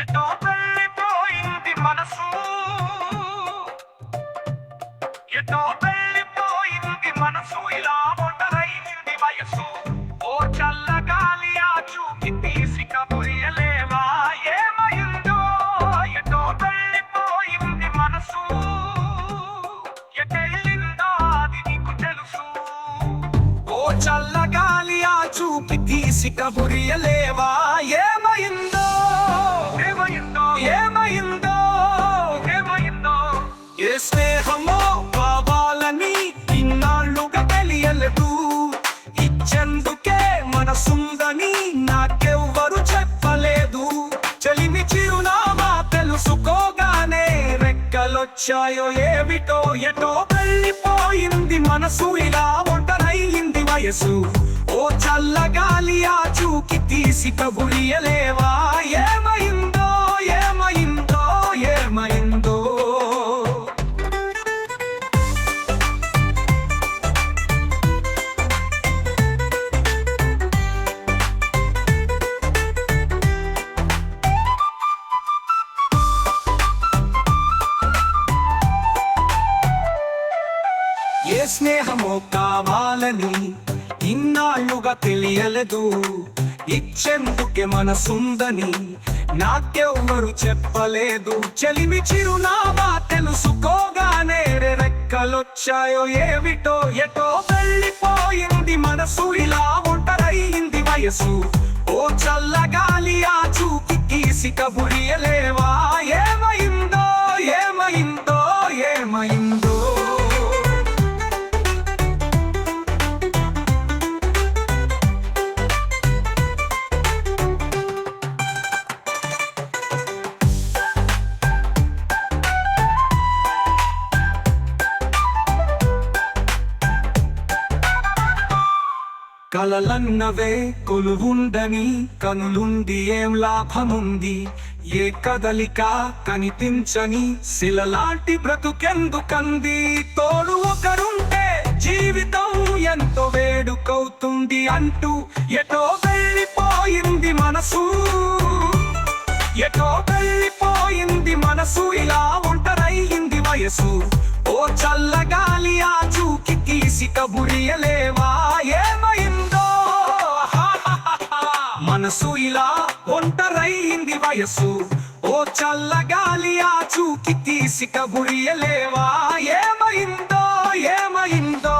ఎటో వెళ్ళిపోయింది మనసు? ఎటో వెళ్ళిపోయింది మనసు? ఇలా మొదలైంది వయసు. ఓ చల్లగాలి ఆ చూపి తీసి కబురియలేవా? ఏమైందో ఎటో వెళ్ళిపోయింది మనసు? ఎటెళ్ళిందో అది నీకు తెలుసు. ఓ చల్లగాలి ఆ చూపి తీసి కబురియలేవా? ఏమైందో మనసుందని నాకెవ్వరు చెప్పలేదు. చెలిమి చిరునామా తెలుసుకోగానే రెక్కలొచ్చాయో ఏమిటో ఎటో వెళ్ళిపోయింది మనసు. ఇలా ఒంటరయింది వయసు. ఓ చల్లగాలి ఆ చూకి తీసి కబురియలేవా స్నేహమో కావాలని ఇన్నాళ్ళుగా తెలియలేదు. ఇచ్చెందుకే మనసుందని నాకెవ్వరు చెప్పలేదు. చెలిమి చిరునామా తెలుసుకోగానే రెక్కలొచ్చాయో ఏమిటో ఎటో వెళ్ళిపోయింది మనసు. ఇలా ఒంటరయింది వయసు. ఓ చల్లగాలి ఆ చూకి గీసి కలలన్నవే కొలువుండని కనులుండి ఏం లాభముంది? ఏ కదలిక కనిపించని శిలలాంటి బ్రతుకెందుకంది? తోడు ఒకరుంటే జీవితం ఎంతో వేడుకవుతుంది అంటూ ఎటో వెళ్ళిపోయింది మనసు. ఎటో వెళ్ళిపోయింది మనసు ఇలా ఒంటరయ్యింది వయసు. ఓ చల్లగాలి ఆ చూకి తీసి కబురియలేవా? మనసు ఇలా ఒంటరైంది వయసు ఓ చల్లగాలి ఆ చూకి తీసి కబురియలేవా ఏమైందో ఏమైందో?